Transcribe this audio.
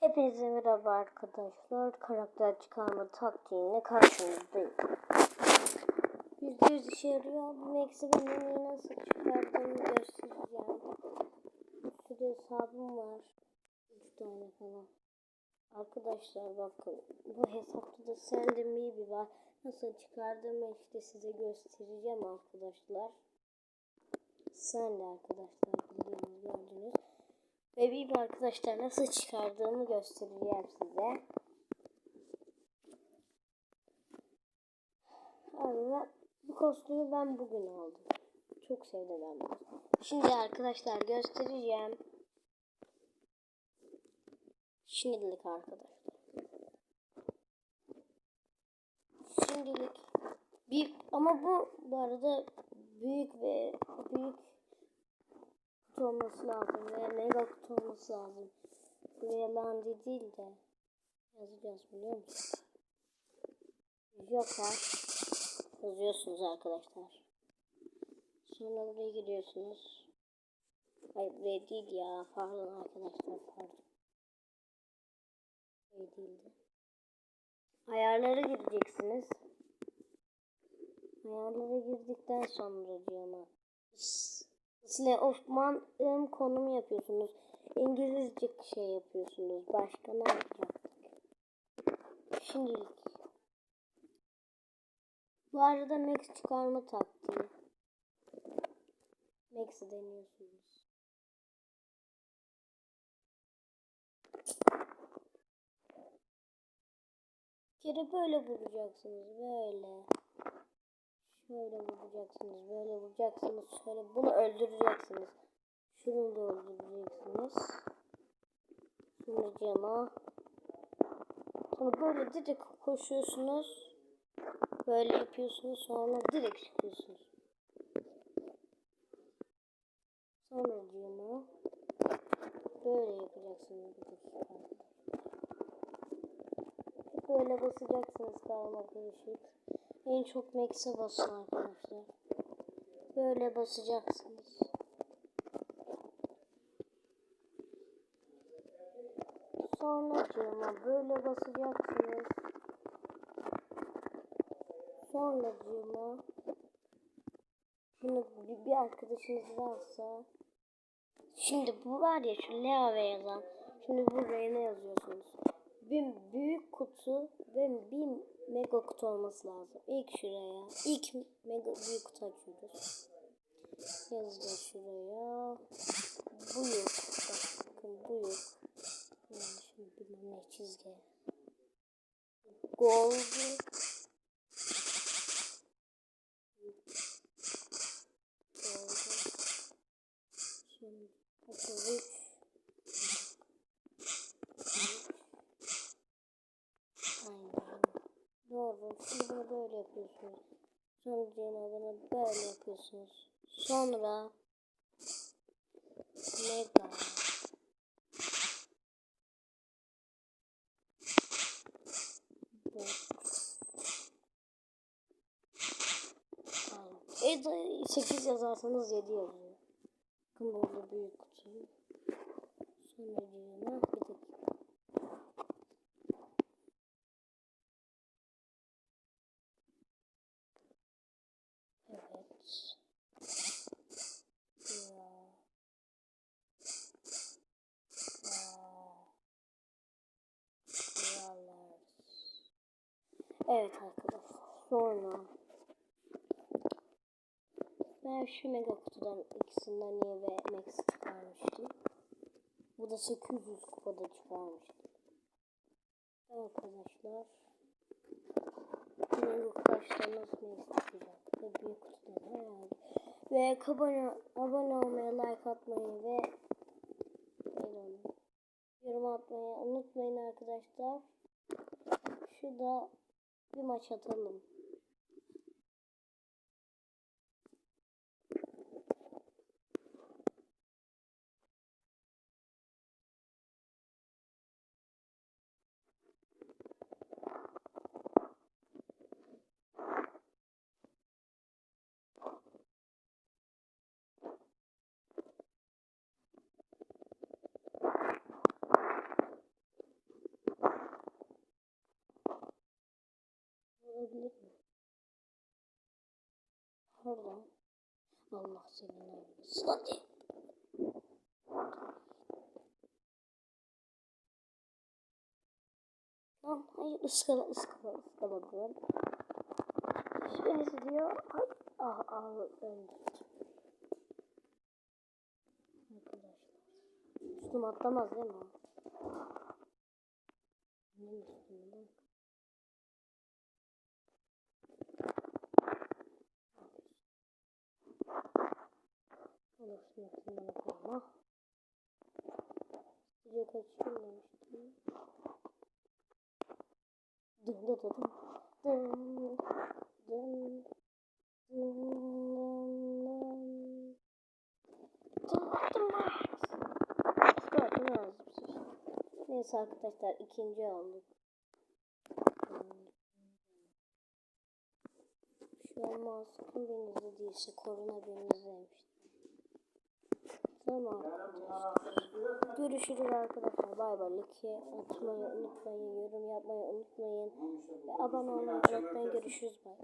Hepinize merhaba arkadaşlar. Karakter çıkarma taktiğine karşınızdayım. Yüzde yüz işe yarıyor. Bu Max'i ben en iyi nasıl çıkardığımı göstereceğim. Sürü hesabım var. 3 tane falan. Arkadaşlar bakın bu hesapta da Sandy Maybe var. Nasıl çıkardığımı işte size göstereceğim arkadaşlar. Sen arkadaşlar bildiğiniz gördünüz. Bir arkadaşlar nasıl çıkardığımı göstereceğim size. Ben, bu kostümü ben bugün aldım. Çok sevdim ben bunu. Şimdi arkadaşlar göstereceğim. Şimdilik arkadaşlar. Şimdilik bir ama bu bu arada büyük ve büyük kutu olması lazım ve mega kutu olması lazım. Buraya landi değil de yazacağız biliyor musun? Joker yazıyorsunuz arkadaşlar. Sonra buraya gidiyorsunuz. Hayır buraya değil ya. Pardon arkadaşlar pardon. Buraya değildi. Ayarlara gireceksiniz. Ayarlara girdikten sonra diyor Size Osman ım konum yapıyorsunuz. İngilizce şey yapıyorsunuz. Başka ne yapacaktık? Şimdilik. Bu arada Max çıkarma taktiği. Max'i deniyorsunuz. Bir kere böyle vuracaksınız. Böyle. Şöyle vuracaksınız. Böyle vuracaksınız. Şöyle bunu öldüreceksiniz. Şunu da öldüreceksiniz. Şimdi cama. Sonra böyle direkt koşuyorsunuz. Böyle yapıyorsunuz. Sonra direkt çıkıyorsunuz. Sonra cama. Böyle yapacaksınız. Böyle basacaksınız karma karışık. En çok max'e basın arkadaşlar. Böyle basacaksınız. Sonra cıma böyle basacaksınız. Sonra cıma bunu bir, arkadaşınız varsa şimdi bu var ya şu Lea ve yazan şimdi buraya ne yazıyorsunuz? Bir büyük kutu ve bir mega kutu olması lazım. İlk şuraya. ilk mega büyük kutu açıyoruz. Yazacağız şuraya. Büyük. Bakın büyük. Yani şimdi bilmem ne çizgi. Gold. Gold. Şimdi 33. Aynen. Doğru. Şimdi bunu böyle yapıyorsunuz. Sonra cenabına böyle yapıyorsunuz. Sonra mega E 8 yazarsanız 7 yazıyor. Bakın büyük kutu. Sonra cana bir dakika. Evet. Ya. Yalar. Evet arkadaşlar. Sonra ben şu mega kutudan ikisinden niye ve max çıkarmıştım. Bu da 800 kupada çıkarmıştım. Arkadaşlar. Mega kutudan nasıl max çıkacak? Ve büyük kutudan herhalde. Ve abone, abone olmayı, like atmayı ve yorum atmayı unutmayın arkadaşlar. Şurada bir maç atalım. Öldük mü? Oradan. Allah senin ölmesin. Hadi. Lan hayır ıskala ıskala ıskaladılar. Hiçbirisi diyor. Ay. Ah ah öldüm. Arkadaşlar. Üstüm atlamaz değil mi? Benim üstümden Üstünden koyma. Size kaçayım demiştim. Dın dın dın dın dın dın Neyse arkadaşlar ikinci olduk. Şu an masum birinizde değilse korona birinizdeymiş. Tamam. Görüşürüz arkadaşlar. Bay bay. Like atmayı unutmayın. Yorum yapmayı unutmayın. Ve abone olmayı unutmayın. Görüşürüz. Bay.